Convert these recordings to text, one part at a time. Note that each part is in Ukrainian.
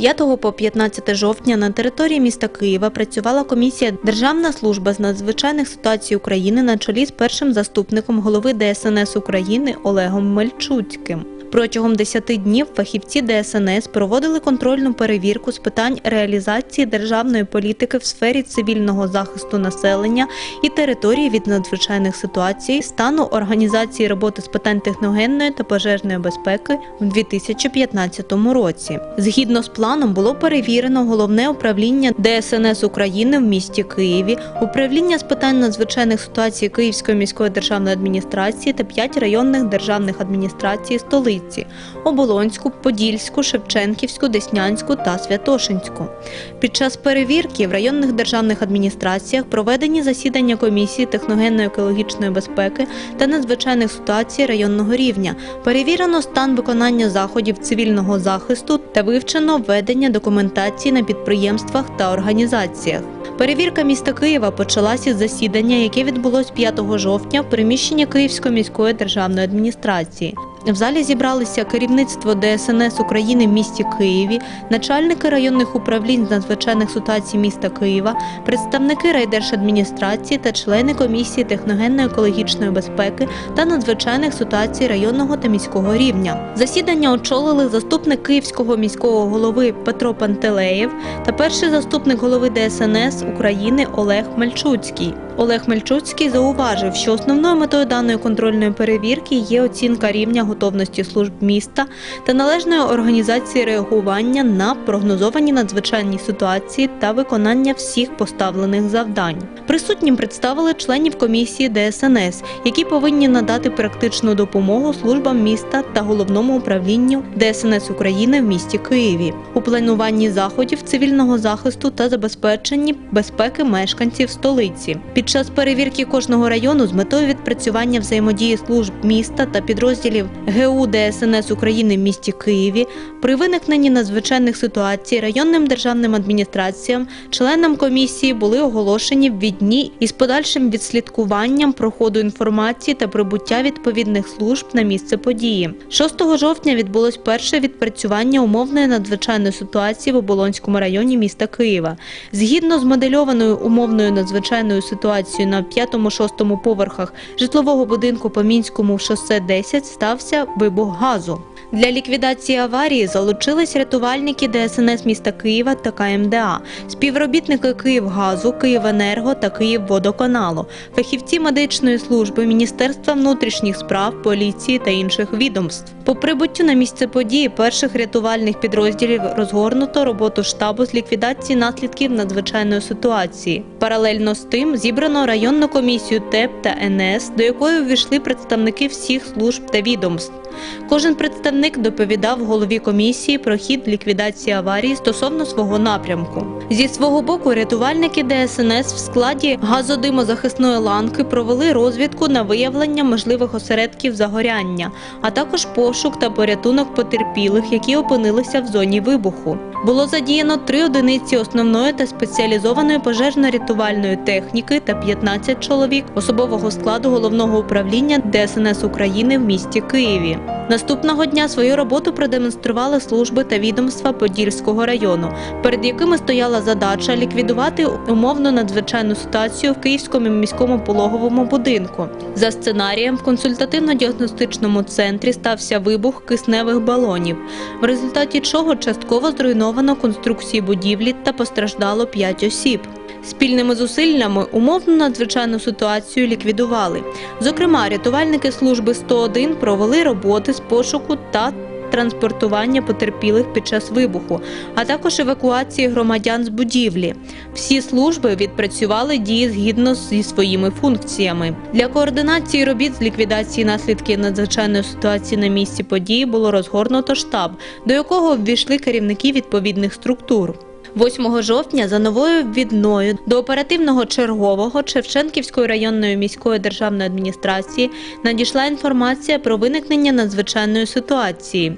5 по 15 жовтня на території міста Києва працювала комісія Державна служба з надзвичайних ситуацій України на чолі з першим заступником голови ДСНС України Олегом Мельчуцьким. Протягом 10 днів фахівці ДСНС проводили контрольну перевірку з питань реалізації державної політики в сфері цивільного захисту населення і території від надзвичайних ситуацій, стану організації роботи з питань техногенної та пожежної безпеки в 2015 році. Згідно з планом було перевірено головне управління ДСНС України в місті Києві, управління з питань надзвичайних ситуацій Київської міської державної адміністрації та 5 районних державних адміністрацій столиці Оболонську, Подільську, Шевченківську, Деснянську та Святошинську. Під час перевірки в районних державних адміністраціях проведені засідання комісії техногенної екологічної безпеки та надзвичайних ситуацій районного рівня. Перевірено стан виконання заходів цивільного захисту та вивчено введення документації на підприємствах та організаціях. Перевірка міста Києва почалася з засідання, яке відбулось 5 жовтня в приміщенні Київської міської державної адміністрації. В залі зібралися керівництво ДСНС України в місті Києві, начальники районних управлінь з надзвичайних ситуацій міста Києва, представники райдержадміністрації та члени комісії техногенної екологічної безпеки та надзвичайних ситуацій районного та міського рівня. Засідання очолили заступник Київського міського голови Петро Пантелеєв та перший заступник голови ДСНС України Олег Мальчуцький. Олег Мельчуцький зауважив, що основною метою даної контрольної перевірки є оцінка рівня готовності служб міста та належної організації реагування на прогнозовані надзвичайні ситуації та виконання всіх поставлених завдань. Присутнім представили членів комісії ДСНС, які повинні надати практичну допомогу службам міста та головному управлінню ДСНС України в місті Києві у плануванні заходів цивільного захисту та забезпеченні безпеки мешканців столиці. Під час перевірки кожного району з метою відпрацювання взаємодії служб міста та підрозділів ГУ ДСНС України в місті Києві при виникненні надзвичайних ситуацій районним державним адміністраціям, членам комісії були оголошені ввідні із подальшим відслідкуванням проходу інформації та прибуття відповідних служб на місце події. 6 жовтня відбулось перше відпрацювання умовної надзвичайної ситуації в Оболонському районі міста Києва. Згідно з модельованою умовною надзвичайною ситуацією на 5-6 поверхах житлового будинку по Мінському в шосе 10 стався вибух газу. Для ліквідації аварії залучились рятувальники ДСНС міста Києва та КМДА, співробітники Київгазу, Київенерго та Київводоканалу, фахівці медичної служби, Міністерства внутрішніх справ, поліції та інших відомств. По прибуттю на місце події перших рятувальних підрозділів розгорнуто роботу штабу з ліквідації наслідків надзвичайної ситуації. Паралельно з тим зібрано районну комісію ТЕП та НС, до якої увійшли представники всіх служб та відомств. Кожен представник доповідав голові комісії про хід ліквідації аварії стосовно свого напрямку. Зі свого боку, рятувальники ДСНС в складі газодимозахисної ланки провели розвідку на виявлення можливих осередків загоряння, а також пошук та порятунок потерпілих, які опинилися в зоні вибуху. Було задіяно три одиниці основної та спеціалізованої пожежно-рятувальної техніки та 15 чоловік особового складу головного управління ДСНС України в місті Києві. Наступного дня свою роботу продемонстрували служби та відомства Подільського району, перед якими стояла задача ліквідувати умовно надзвичайну ситуацію в Київському міському пологовому будинку. За сценарієм, в консультативно-діагностичному центрі стався вибух кисневих балонів, в результаті чого частково зруйновано конструкції будівлі та постраждало 5 осіб. Спільними зусиллями умовну надзвичайну ситуацію ліквідували. Зокрема, рятувальники служби 101 провели роботи з пошуку та транспортування потерпілих під час вибуху, а також евакуації громадян з будівлі. Всі служби відпрацювали дії згідно зі своїми функціями. Для координації робіт з ліквідації наслідків надзвичайної ситуації на місці події було розгорнуто штаб, до якого ввійшли керівники відповідних структур. 8 жовтня за новою відною до оперативного чергового Шевченківської районної міської державної адміністрації надійшла інформація про виникнення надзвичайної ситуації.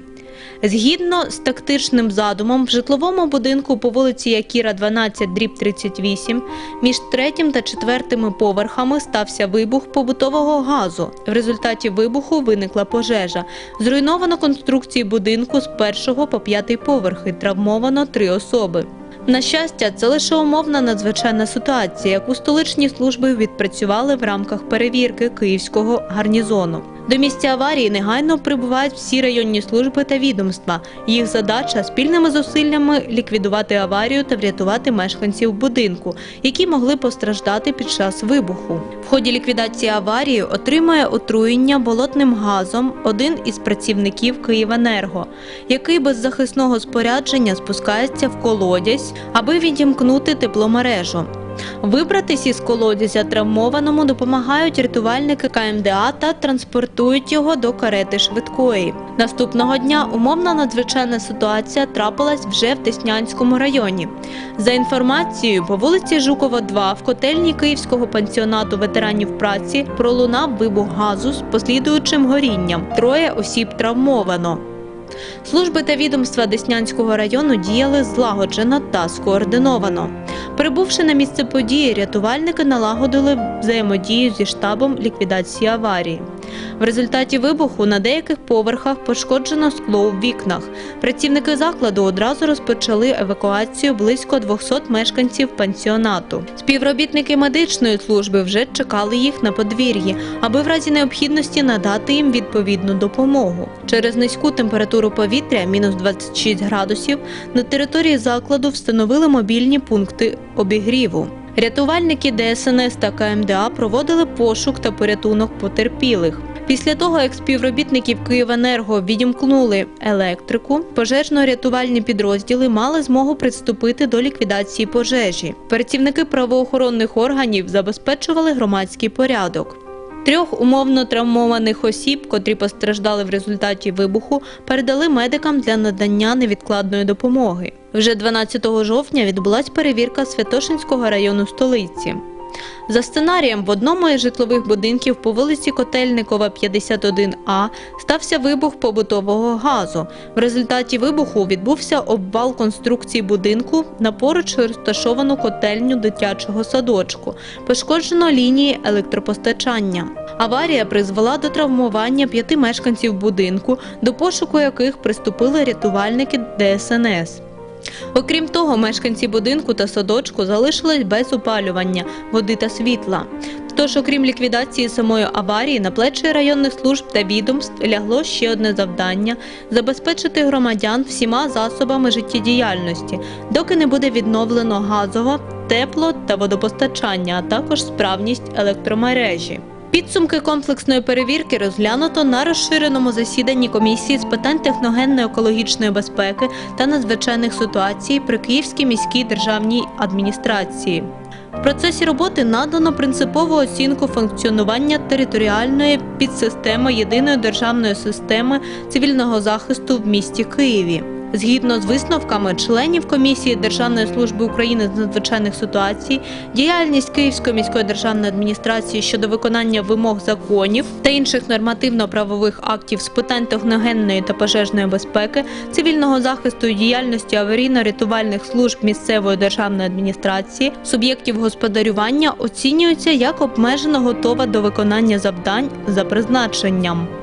Згідно з тактичним задумом, в житловому будинку по вулиці Якіра 12 дріб 38 між третім та четвертими поверхами стався вибух побутового газу. В результаті вибуху виникла пожежа. Зруйновано конструкції будинку з першого по п'ятий поверхи. Травмовано три особи. На щастя, це лише умовна надзвичайна ситуація, яку столичні служби відпрацювали в рамках перевірки київського гарнізону. До місця аварії негайно прибувають всі районні служби та відомства. Їх задача спільними зусиллями ліквідувати аварію та врятувати мешканців будинку, які могли постраждати під час вибуху. В ході ліквідації аварії отримає отруєння болотним газом один із працівників Київенерго, який без захисного спорядження спускається в колодязь, аби відімкнути тепломережу. Вибратись із колодязя травмованому допомагають рятувальники КМДА та транспортують його до карети швидкої. Наступного дня умовна надзвичайна ситуація трапилась вже в Деснянському районі. За інформацією, по вулиці Жукова, 2 в котельні Київського пансіонату ветеранів праці пролунав вибух газу з послідуючим горінням. Троє осіб травмовано. Служби та відомства Деснянського району діяли злагоджено та скоординовано. Прибувши на місце події, рятувальники налагодили взаємодію зі штабом ліквідації аварії. В результаті вибуху на деяких поверхах пошкоджено скло у вікнах. Працівники закладу одразу розпочали евакуацію близько 200 мешканців пансіонату. Співробітники медичної служби вже чекали їх на подвір'ї, аби в разі необхідності надати їм відповідну допомогу. Через низьку температуру повітря мінус 26 градусів на території закладу встановили мобільні пункти обігріву. Рятувальники ДСНС та КМДА проводили пошук та порятунок потерпілих. Після того, як співробітників Київенерго відімкнули електрику, пожежно-рятувальні підрозділи мали змогу приступити до ліквідації пожежі. Працівники правоохоронних органів забезпечували громадський порядок. Трьох умовно травмованих осіб, котрі постраждали в результаті вибуху, передали медикам для надання невідкладної допомоги. Вже 12 жовтня відбулася перевірка Святошинського району столиці. За сценарієм, в одному із житлових будинків по вулиці Котельникова, 51А, стався вибух побутового газу. В результаті вибуху відбувся обвал конструкції будинку на поруч розташовану котельню дитячого садочку. Пошкоджено лінії електропостачання. Аварія призвела до травмування п'яти мешканців будинку, до пошуку яких приступили рятувальники ДСНС. Окрім того, мешканці будинку та садочку залишились без опалювання, води та світла. Тож, окрім ліквідації самої аварії, на плечі районних служб та відомств лягло ще одне завдання забезпечити громадян всіма засобами життєдіяльності, доки не буде відновлено газово, тепло та водопостачання, а також справність електромережі. Підсумки комплексної перевірки розглянуто на розширеному засіданні комісії з питань техногенно-екологічної безпеки та надзвичайних ситуацій при Київській міській державній адміністрації. В процесі роботи надано принципову оцінку функціонування територіальної підсистеми єдиної державної системи цивільного захисту в місті Києві. Згідно з висновками членів комісії Державної служби України з надзвичайних ситуацій, діяльність Київської міської державної адміністрації щодо виконання вимог законів та інших нормативно-правових актів з питань техногенної та пожежної безпеки, цивільного захисту і діяльності аварійно-рятувальних служб місцевої державної адміністрації, суб'єктів господарювання оцінюється як обмежено готова до виконання завдань за призначенням.